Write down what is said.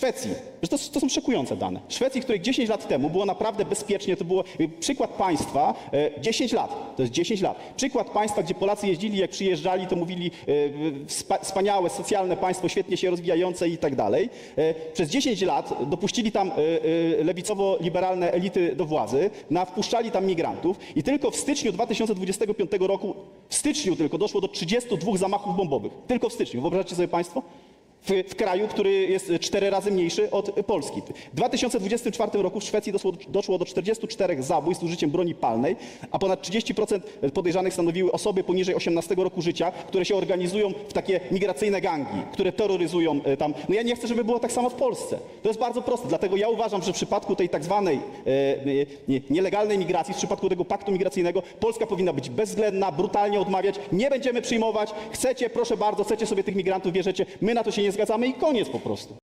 Szwecji, to, to są szokujące dane, Szwecji, której 10 lat temu było naprawdę bezpiecznie, to było y, przykład państwa, e, 10 lat, to jest 10 lat, przykład państwa, gdzie Polacy jeździli, jak przyjeżdżali, to mówili wspa- wspaniałe, socjalne państwo, świetnie się rozwijające i tak dalej. Przez 10 lat dopuścili tam lewicowo-liberalne elity do władzy, wpuszczali tam migrantów i tylko w styczniu 2025 roku, w styczniu tylko doszło do 32 zamachów bombowych. Tylko w styczniu. Wyobraźcie sobie państwo? W, w kraju, który jest cztery razy mniejszy od Polski. W 2024 roku w Szwecji doszło, doszło do 44 zabójstw z użyciem broni palnej, a ponad 30% podejrzanych stanowiły osoby poniżej 18 roku życia, które się organizują w takie migracyjne gangi, które terroryzują e, tam. No ja nie chcę, żeby było tak samo w Polsce. To jest bardzo proste. Dlatego ja uważam, że w przypadku tej tak zwanej e, e, nie, nielegalnej migracji, w przypadku tego paktu migracyjnego, Polska powinna być bezwzględna, brutalnie odmawiać. Nie będziemy przyjmować. Chcecie, proszę bardzo, chcecie sobie tych migrantów, bierzecie. My na to się zgadzamy i koniec po prostu.